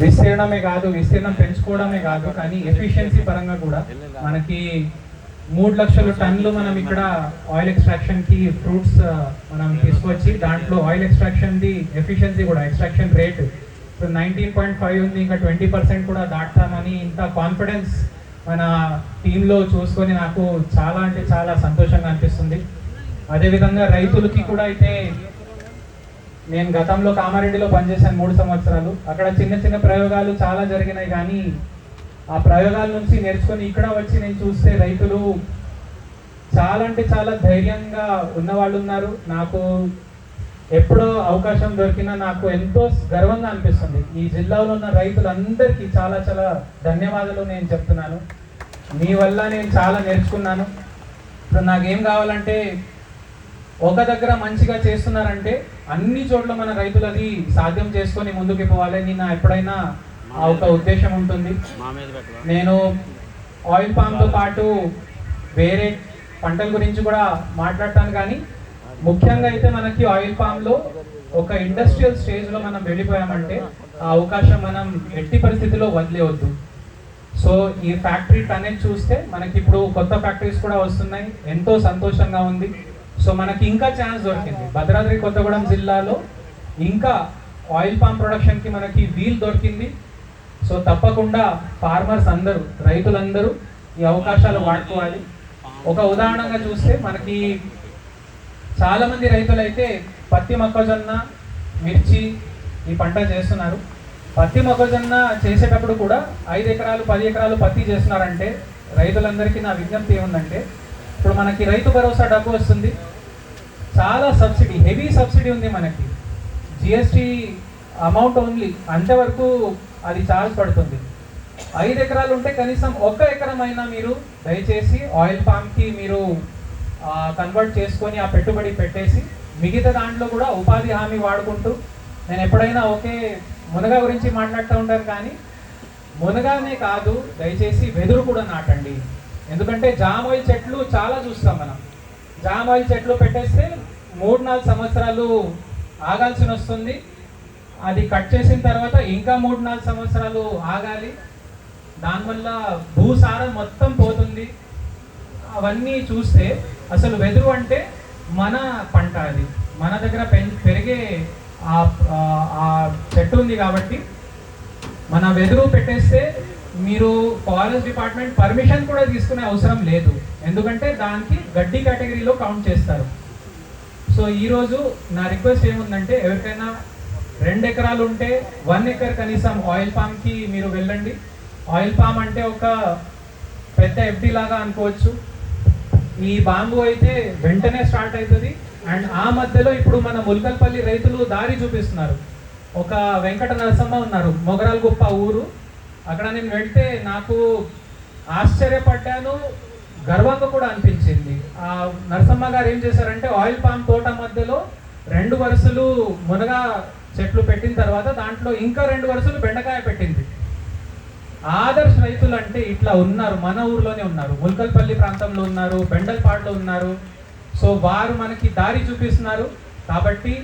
విస్తీర్ణమే కాదు విస్తీర్ణం పెంచుకోవడమే కాదు కానీ ఎఫిషియన్సీ పరంగా కూడా మనకి మూడు లక్షల టన్నులు మనం ఇక్కడ ఆయిల్ ఎక్స్ట్రాక్షన్కి ఫ్రూట్స్ uh, మనం తీసుకొచ్చి దాంట్లో ఆయిల్ ఎక్స్ట్రాక్షన్ ది ఎఫిషియన్సీ కూడా extraction rate nineteen point five ఉంది ఇంకా ట్వంటీ పర్సెంట్ కూడా దాటుతామని ఇంత కాన్ఫిడెన్స్ మన టీంలో చూసుకొని నాకు చాలా అంటే చాలా సంతోషంగా అనిపిస్తుంది. అదేవిధంగా రైతులకి కూడా అయితే నేను గతంలో కామారెడ్డిలో పనిచేశాను మూడు సంవత్సరాలు. అక్కడ చిన్న చిన్న ప్రయోగాలు చాలా జరిగినాయి కానీ ఆ ప్రయోగాల నుంచి నేర్చుకొని ఇక్కడ వచ్చి నేను చూస్తే రైతులు చాలా అంటే చాలా ధైర్యంగా ఉన్నవాళ్ళు ఉన్నారు. నాకు ఎప్పుడో అవకాశం దొరికినా నాకు ఎంతో గర్వంగా అనిపిస్తుంది. ఈ జిల్లాలో ఉన్న రైతులందరికీ చాలా చాలా ధన్యవాదాలు నేను చెప్తున్నాను. మీ వల్ల నేను చాలా నేర్చుకున్నాను. ఇప్పుడు నాకేం కావాలంటే ఒక దగ్గర మంచిగా చేస్తున్నారంటే అన్ని చోట్ల మన రైతులు అది సాధ్యం చేసుకొని ముందుకు పోవాలని నా ఎప్పుడైనా ఆ ఒక ఉద్దేశం ఉంటుంది. నేను ఆయిల్ పామ్తో పాటు వేరే పంటల గురించి కూడా మాట్లాడతాను కానీ ముఖ్యంగా అయితే మనకి ఆయిల్ పామ్లో ఒక ఇండస్ట్రియల్ స్టేజ్లో మనం వెళ్ళిపోయామంటే ఆ అవకాశం మనం ఎట్టి పరిస్థితిలో వదిలేవద్దు సో ఈ ఫ్యాక్టరీ టనేజ్ చూస్తే మనకి ఇప్పుడు కొత్త ఫ్యాక్టరీస్ కూడా వస్తున్నాయి. ఎంతో సంతోషంగా ఉంది. సో మనకి ఇంకా ఛాన్స్ దొరికింది. భద్రాద్రి కొత్తగూడెం జిల్లాలో ఇంకా ఆయిల్ పామ్ ప్రొడక్షన్కి మనకి వీల్ దొరికింది. సో తప్పకుండా ఫార్మర్స్ అందరూ రైతులందరూ ఈ అవకాశాలు వాడుకోవాలి. ఒక ఉదాహరణగా చూస్తే మనకి చాలామంది రైతులైతే పత్తి మొక్కజొన్న మిర్చి ఈ పంట చేస్తున్నారు. పత్తి మొక్కజొన్న చేసేటప్పుడు కూడా ఐదు ఎకరాలు పది ఎకరాలు పత్తి చేస్తున్నారంటే రైతులందరికీ నా విజ్ఞప్తి ఏముందంటే ఇప్పుడు మనకి రైతు భరోసా డబ్బు వస్తుంది. చాలా సబ్సిడీ హెవీ సబ్సిడీ ఉంది మనకి. జిఎస్టీ అమౌంట్ ఓన్లీ అంతవరకు అది ఛార్జ్ పడుతుంది. ఐదు ఎకరాలు ఉంటే కనీసం ఒక్క ఎకరమైనా మీరు దయచేసి ఆయిల్ పామ్కి మీరు కన్వర్ట్ చేసుకొని ఆ పెట్టుబడి పెట్టేసి మిగతా దాంట్లో కూడా ఉపాధి హామీ వాడుకుంటూ నేను ఎప్పుడైనా ఒకే మునగ గురించి మాట్లాడుతూ ఉంటాను కానీ మునగానే కాదు దయచేసి వెదురు కూడా నాటండి. ఎందుకంటే జామ్ చెట్లు చాలా చూస్తాం మనం. జామ్ ఆయిల్ చెట్లు పెట్టేస్తే మూడు నాలుగు సంవత్సరాలు ఆగాల్సి వస్తుంది. అది కట్ చేసిన తర్వాత ఇంకా మూడు నాలుగు సంవత్సరాలు ఆగాలి. దానివల్ల భూసారం మొత్తం పోతుంది. అవన్నీ చూస్తే అసలు వెదురు అంటే మన పంట అది. మన దగ్గర పెం- పెరిగే ఆ ఆ- ఆ చెట్టు ఉంది కాబట్టి మన వెదురు పెట్టేస్తే మీరు ఫారెస్ట్ డిపార్ట్మెంట్ పర్మిషన్ కూడా తీసుకునే అవసరం లేదు. ఎందుకంటే దానికి గడ్డి కేటగిరీలో కౌంట్ చేస్తారు. సో ఈరోజు నా రిక్వెస్ట్ ఏముందంటే ఎవరికైనా రెండు ఎకరాలు ఉంటే వన్ ఎకర్ కనీసం ఆయిల్ పామ్కి మీరు వెళ్ళండి. ఆయిల్ పామ్ అంటే ఒక పెద్ద ఎఫ్డి లాగా అనుకోవచ్చు. ఈ బాంబు అయితే వెంటనే స్టార్ట్ అవుతుంది. అండ్ ఆ మధ్యలో ఇప్పుడు మన ముల్కల్పల్లి రైతులు దారి చూపిస్తున్నారు. ఒక వెంకట నరసమ్మ ఉన్నారు మొగరాల గుప్ప ఊరు. అక్కడ నేను వెళ్తే నాకు ఆశ్చర్యపడ్డాను. గర్వంగా కూడా అనిపించింది. ఆ నరసమ్మ గారు ఏం చేశారంటే ఆయిల్ పామ్ తోట మధ్యలో రెండు వరుసలు మునగ చెట్లు పెట్టిన తర్వాత దాంట్లో ఇంకా రెండు వరుసలు బెండకాయ పెట్టింది. ఆదర్శ రైతులు అంటే ఇట్లా ఉన్నారు మన ఊర్లోనే ఉన్నారు. ముల్కల్పల్లి ప్రాంతంలో ఉన్నారు బెండల్పాడులో ఉన్నారు. సో వారు మనకి దారి చూపిస్తున్నారు. కాబట్టి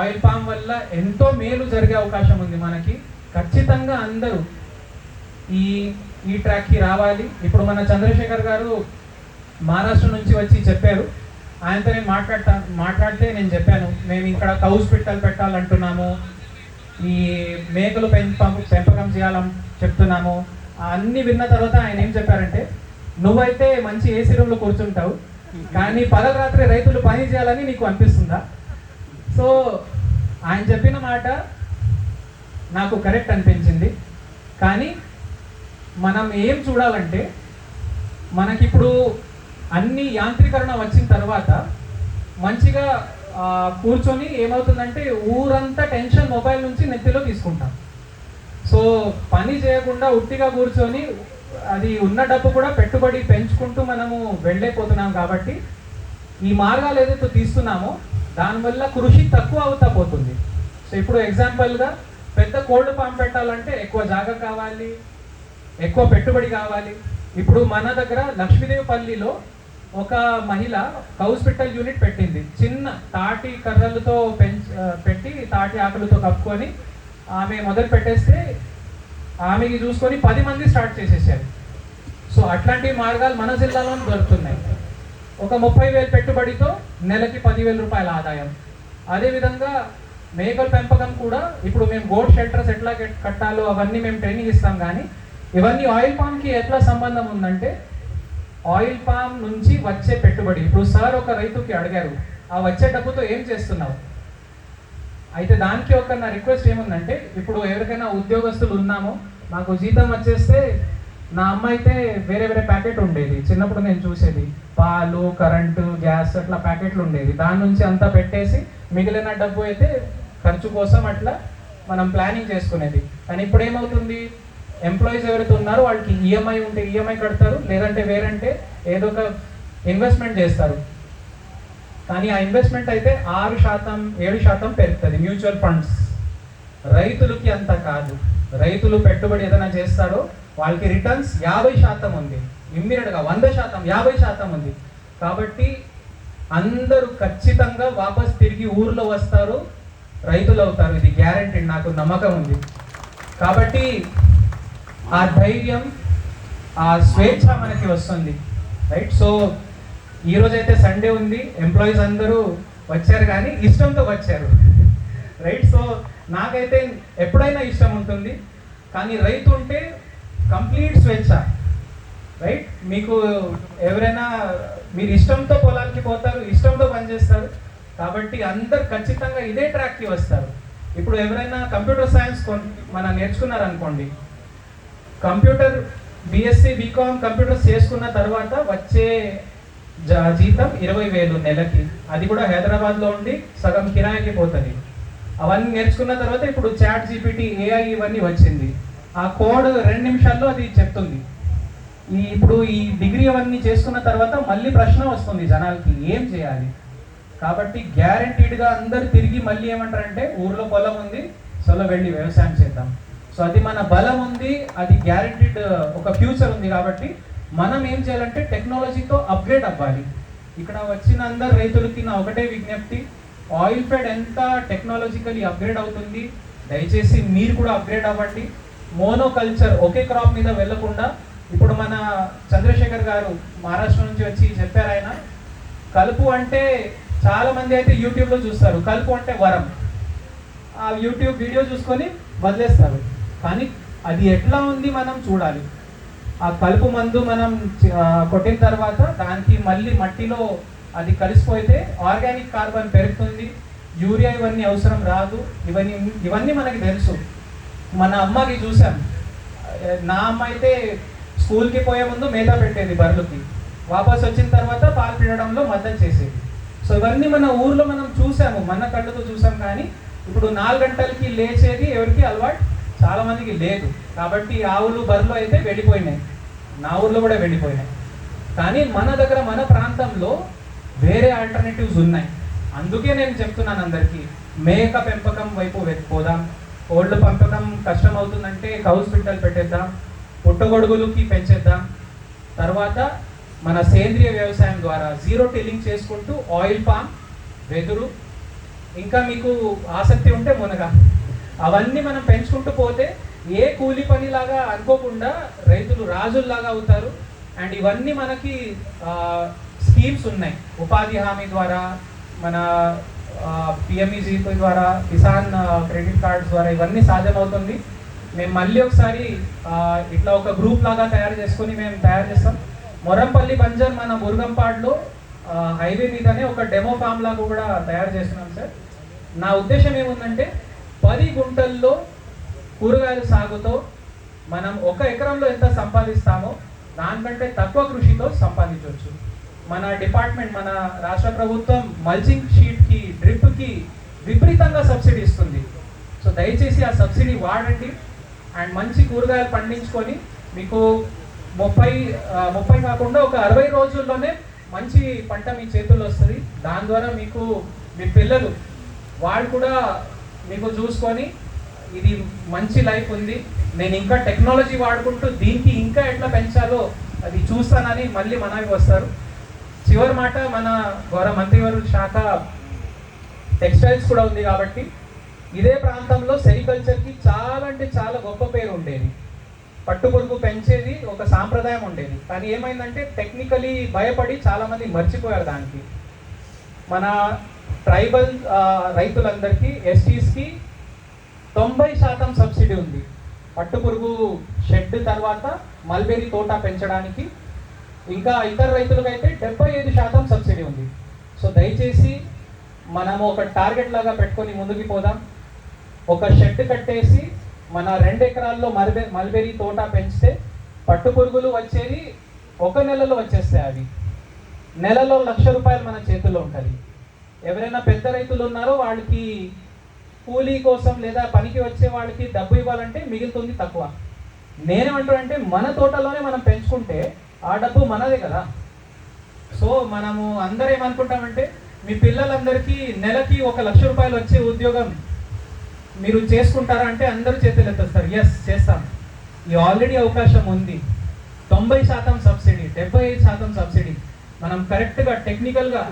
ఆయిల్ పామ్ వల్ల ఎంతో మేలు జరిగే అవకాశం ఉంది మనకి. ఖచ్చితంగా అందరూ ఈ ఈ ట్రాక్కి రావాలి. ఇప్పుడు మన చంద్రశేఖర్ గారు మహారాష్ట్ర నుంచి వచ్చి చెప్పారు. ఆయనతో నేను మాట్లాడతా మాట్లాడితే నేను చెప్పాను. మేము ఇక్కడ కౌస్ పిట్టలు పెట్టాలంటున్నాము. ఈ మేకలు పెంపకం పెంపకం చేయాలని చెప్తున్నాము. అన్నీ విన్న తర్వాత ఆయన ఏం చెప్పారంటే నువ్వైతే మంచి ఏసీ రూమ్లో కూర్చుంటావు కానీ పగల రాత్రి రైతులు పని చేయాలని నీకు అనిపిస్తుందా? సో ఆయన చెప్పిన మాట నాకు కరెక్ట్ అనిపించింది. కానీ మనం ఏం చూడాలంటే మనకిప్పుడు అన్ని యాంత్రీకరణ వచ్చిన తర్వాత మంచిగా కూర్చొని ఏమవుతుందంటే ఊరంతా టెన్షన్ మొబైల్ నుంచి నెత్తిలో తీసుకుంటాం. సో పని చేయకుండా ఉట్టిగా కూర్చొని అది ఉన్న డబ్బు కూడా పెట్టుబడి పెంచుకుంటూ మనము వెళ్ళైపోతున్నాం కాబట్టి ఈ మార్గాలు ఏదైతే తీస్తున్నామో దానివల్ల కృషి తక్కువ అవుతా పోతుంది. సో ఇప్పుడు ఎగ్జాంపుల్గా పెద్ద కోల్డ్ ఫామ్ పెట్టాలంటే ఎక్కువ జాగా కావాలి. ఎక్కువ పెట్టుబడి కావాలి. ఇప్పుడు మన దగ్గర లక్ష్మీదేవిపల్లిలో ఒక మహిళ హౌస్పిటల్ యూనిట్ పెట్టింది. చిన్న తాటి కర్రలతో పెంచ పెట్టి తాటి ఆకులతో కప్పుకొని ఆమె మొదలు పెట్టేస్తే ఆమెకి చూసుకొని పది మంది స్టార్ట్ చేసేసారు. సో అట్లాంటి మార్గాలు మన జిల్లాలో దొరుకుతున్నాయి. ఒక ముప్పై వేలు పెట్టుబడితో నెలకి పదివేల రూపాయల ఆదాయం. అదేవిధంగా మేకల పెంపకం కూడా ఇప్పుడు మేము గోడ్ షెల్టర్స్ ఎట్లా కట్టాలో అవన్నీ మేము ట్రైనింగ్ ఇస్తాం కానీ ఇవన్నీ ఆయిల్ పామ్కి ఎట్లా సంబంధం ఉందంటే ఆయిల్ పామ్ నుంచి వచ్చే పెట్టుబడి ఇప్పుడు సార్ ఒక రైతుకి అడిగారు ఆ వచ్చే డబ్బుతో ఏం చేస్తున్నావు? అయితే దానికి ఒక నా రిక్వెస్ట్ ఏముందంటే ఇప్పుడు ఎవరికైనా ఉద్యోగస్తులు ఉన్నామో నాకు జీతం వచ్చేస్తే నా అమ్మ అయితే వేరే వేరే ప్యాకెట్ ఉండేది. చిన్నప్పుడు నేను చూసేది పాలు కరెంటు గ్యాస్ అట్లా ప్యాకెట్లు ఉండేది. దాని నుంచి అంతా పెట్టేసి మిగిలిన డబ్బు అయితే ఖర్చు కోసం అట్లా మనం ప్లానింగ్ చేసుకునేది. కానీ ఇప్పుడు ఏమవుతుంది? ఎంప్లాయీస్ ఎవరైతే ఉన్నారో వాళ్ళకి ఈఎంఐ ఉంటే ఈఎంఐ కడతారు లేదంటే వేరంటే ఏదో ఒక ఇన్వెస్ట్మెంట్ చేస్తారు. కానీ ఆ ఇన్వెస్ట్మెంట్ అయితే ఆరు శాతం ఏడు శాతం పెరుగుతుంది మ్యూచువల్ ఫండ్స్ రైతులకి అంత కాదు. రైతులు పెట్టుబడి ఏదైనా చేస్తారో వాళ్ళకి రిటర్న్స్ యాభై శాతం ఉంది. ఇమ్మీడియట్గా వంద శాతం యాభై శాతం ఉంది. కాబట్టి అందరూ ఖచ్చితంగా వాపస్ తిరిగి ఊర్లో వస్తారు రైతులు అవుతారు. ఇది గ్యారంటీ నాకు నమ్మకం ఉంది. కాబట్టి ఆ ధైర్యం ఆ స్వేచ్ఛ మనకి వస్తుంది రైట్ సో ఈరోజైతే సండే ఉంది ఎంప్లాయీస్ అందరూ వచ్చారు కానీ ఇష్టంతో వచ్చారు రైట్ సో నాకైతే ఎప్పుడైనా ఇష్టం ఉంటుంది కానీ రైతు ఉంటే కంప్లీట్ స్వేచ్ఛ రైట్ మీకు ఎవరైనా మీరు ఇష్టంతో పొలాలకి పోతారు ఇష్టంతో పనిచేస్తారు కాబట్టి అందరు ఖచ్చితంగా ఇదే ట్రాక్కి వస్తారు. ఇప్పుడు ఎవరైనా కంప్యూటర్ సైన్స్ మన నేర్చుకున్నారు అనుకోండి కంప్యూటర్ బీఎస్సీ బీకామ్ కంప్యూటర్స్ చేసుకున్న తర్వాత వచ్చే జా- జీతం ఇరవై వేలు నెలకి. అది కూడా హైదరాబాద్లో ఉండి సగం కిరాయికి పోతుంది. అవన్నీ నేర్చుకున్న తర్వాత ఇప్పుడు చాట్ జీపీటీ ఏఐ ఇవన్నీ వచ్చింది. ఆ కోడ్ రెండు నిమిషాల్లో అది చెప్తుంది. ఈ ఇప్పుడు ఈ డిగ్రీ అవన్నీ చేసుకున్న తర్వాత మళ్ళీ ప్రశ్న వస్తుంది జనాలకి ఏం చేయాలి? కాబట్టి గ్యారంటీడ్గా అందరు తిరిగి మళ్ళీ ఏమంటారంటే ఊర్లో పొలం ఉంది సొలో వెళ్ళి వ్యవసాయం చేద్దాం. సో అది మన బలం ఉంది అది గ్యారంటీడ్ uh, ఒక ఫ్యూచర్ ఉంది కాబట్టి మనం ఏం చేయాలంటే టెక్నాలజీతో అప్గ్రేడ్ అవ్వాలి. ఇక్కడ వచ్చిన అందరు రైతులకి నా ఒకటే విజ్ఞప్తి ఆయిల్ ఫెడ్ ఎంత టెక్నాలజికలీ అప్గ్రేడ్ అవుతుంది దయచేసి మీరు కూడా అప్గ్రేడ్ అవ్వండి. మోనోకల్చర్ ఒకే క్రాప్ మీద వెళ్ళకుండా ఇప్పుడు మన చంద్రశేఖర్ గారు మహారాష్ట్ర నుంచి వచ్చి చెప్పారు ఆయన కలుపు అంటే చాలా మంది అయితే యూట్యూబ్లో చూస్తారు. కలుపు అంటే వరం. ఆ యూట్యూబ్ వీడియో చూసుకొని వదిలేస్తారు. కానీ అది ఎట్లా ఉంది మనం చూడాలి. ఆ కలుపు మందు మనం కొట్టిన తర్వాత దానికి మళ్ళీ మట్టిలో అది కలిసిపోతే ఆర్గానిక్ కార్బన్ పెరుగుతుంది యూరియా ఇవన్నీ అవసరం రాదు ఇవన్నీ ఇవన్నీ మనకి తెలుసు. మన అమ్మకి చూసాం. నా అమ్మ అయితే స్కూల్కి పోయే ముందు మేత పెట్టేది బర్రెలకి. వాపస్ వచ్చిన తర్వాత పాలు పిండడంలో మద్దతు చేసేది. సో ఇవన్నీ మన ఊర్లో మనం చూసాము మన కళ్ళతో చూసాం కానీ ఇప్పుడు నాలుగు గంటలకి లేచేది ఎవరికి? అలవాటు చాలామందికి లేదు. కాబట్టి ఆవులు బర్రెలు అయితే వెళ్ళిపోయినాయి. నా ఊర్లో కూడా వెళ్ళిపోయినాయి. కానీ మన దగ్గర మన ప్రాంతంలో వేరే ఆల్టర్నేటివ్స్ ఉన్నాయి. అందుకే నేను చెప్తున్నాను అందరికీ మేక పెంపకం వైపు వె- పోదాం. కోళ్ళ పెంపకం కష్టం అవుతుందంటే కౌస్ పిట్టలు పెట్టేద్దాం. పుట్టగొడుగులకి పెంచేద్దాం. తర్వాత మన సేంద్రియ వ్యవసాయం ద్వారా జీరో టిల్లింగ్ చేసుకుంటూ ఆయిల్ పామ్ వెదురు. ఇంకా మీకు ఆసక్తి ఉంటే మునగా. అవన్నీ మనం పెంచుకుంటూ పోతే ఏ కూలి పనిలాగా అనుకోకుండా రైతులు రాజుల్లాగా అవుతారు. అండ్ ఇవన్నీ మనకి స్కీమ్స్ ఉన్నాయి. ఉపాధి హామీ ద్వారా మన పిఎంఈజీపీ ద్వారా కిసాన్ క్రెడిట్ కార్డ్స్ ద్వారా ఇవన్నీ సాధ్యమవుతుంది. మేము మళ్ళీ ఒకసారి ఇట్లా ఒక గ్రూప్ లాగా తయారు చేసుకొని మేము తయారు చేస్తాం. మొరంపల్లి బంజర్ మన మురుగంపాడులో హైవే మీదనే ఒక డెమో ఫామ్ లాగా కూడా తయారు చేస్తున్నాం సార్. నా ఉద్దేశం ఏముందంటే పది గుంటల్లో కూరగాయల సాగుతో మనం ఒక ఎకరంలో ఎంత సంపాదిస్తామో దానికంటే తక్కువ కృషితో సంపాదించవచ్చు. మన డిపార్ట్మెంట్ మన రాష్ట్ర ప్రభుత్వం మల్చింగ్ షీట్కి డ్రిప్కి విపరీతంగా సబ్సిడీ ఇస్తుంది. సో దయచేసి ఆ సబ్సిడీ వాడండి. అండ్ మంచి కూరగాయలు పండించుకొని మీకు ముప్పై ముప్పై కాకుండా ఒక అరవై రోజుల్లోనే మంచి పంట మీ చేతుల్లో వస్తుంది. దాని ద్వారా మీకు మీ పిల్లలు వాళ్ళు కూడా మీకు చూసుకొని ఇది మంచి లైఫ్ ఉంది. నేను ఇంకా టెక్నాలజీ వాడుకుంటూ దీనికి ఇంకా ఎట్లా పెంచాలో అది చూస్తానని మళ్ళీ మనకి వస్తారు. చివరి మాట మన గౌరవ మంత్రివర్గ శాఖ టెక్స్టైల్స్ కూడా ఉంది కాబట్టి ఇదే ప్రాంతంలో సెరికల్చర్కి చాలా అంటే చాలా గొప్ప పేరు ఉండేది. పట్టుపురుగు పెంచేది ఒక సాంప్రదాయం ఉండేది. కానీ ఏమైందంటే టెక్నికలీ భయపడి చాలామంది మర్చిపోయారు దానికి. మన ట్రైబల్ రైతులందరికీ ఎస్టీస్కి తొంభై శాతం సబ్సిడీ ఉంది. పట్టుపురుగు షెడ్ తర్వాత మల్బెరీ తోట పెంచడానికి ఇంకా ఇతర రైతులకైతే డెబ్బై ఐదు శాతం సబ్సిడీ ఉంది. సో దయచేసి మనము ఒక టార్గెట్ లాగా పెట్టుకొని ముందుకు పోదాం. ఒక షెడ్ కట్టేసి మన రెండు ఎకరాల్లో మల్బె మల్బెరీ తోట పెంచితే పట్టు పురుగులు వచ్చేది ఒక నెలలో వచ్చేస్తాయి అవి. నెలలో లక్ష రూపాయలు మన చేతుల్లో ఉంటుంది. ఎవరైనా పెద్ద రైతులు ఉన్నారో వాళ్ళకి కూలీ కోసం లేదా పనికి వచ్చే వాళ్ళకి డబ్బు ఇవ్వాలంటే మిగులుతుంది తక్కువ. నేనేమంటానంటే మన తోటలోనే మనం పెంచుకుంటే ఆ డబ్బు మనదే కదా. సో మనము అందరూ ఏమనుకుంటామంటే మీ పిల్లలందరికీ నెలకి ఒక లక్ష రూపాయలు వచ్చే ఉద్యోగం మీరు చేసుకుంటారా అంటే అందరూ చేతులెత్తేస్తారు ఎస్ చేస్తాం. ఈ ఆల్రెడీ అవకాశం ఉంది. తొంభై శాతం సబ్సిడీ డెబ్బై ఐదు శాతం సబ్సిడీ. మనం కరెక్ట్గా టెక్నికల్గా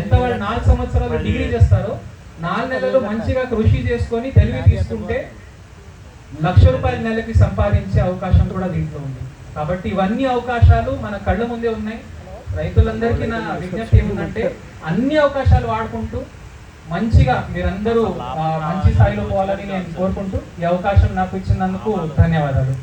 ఎంత వాళ్ళు నాలుగు సంవత్సరాలు డిగ్రీ చేస్తారో నాలుగు నెలలు మంచిగా కృషి చేసుకొని తెలివి తీసుకుంటే లక్ష రూపాయల నెలకి సంపాదించే అవకాశం కూడా దీంట్లో ఉంది. కాబట్టి ఇవన్నీ అవకాశాలు మన కళ్ళ ముందే ఉన్నాయి. రైతులందరికీ నా విజ్ఞప్తి ఏముందంటే అన్ని అవకాశాలు వాడుకుంటూ మంచిగా మీరందరూ మంచి స్థాయిలో పోవాలని నేను కోరుకుంటూ ఈ అవకాశం నాకు ఇచ్చినందుకు ధన్యవాదాలు.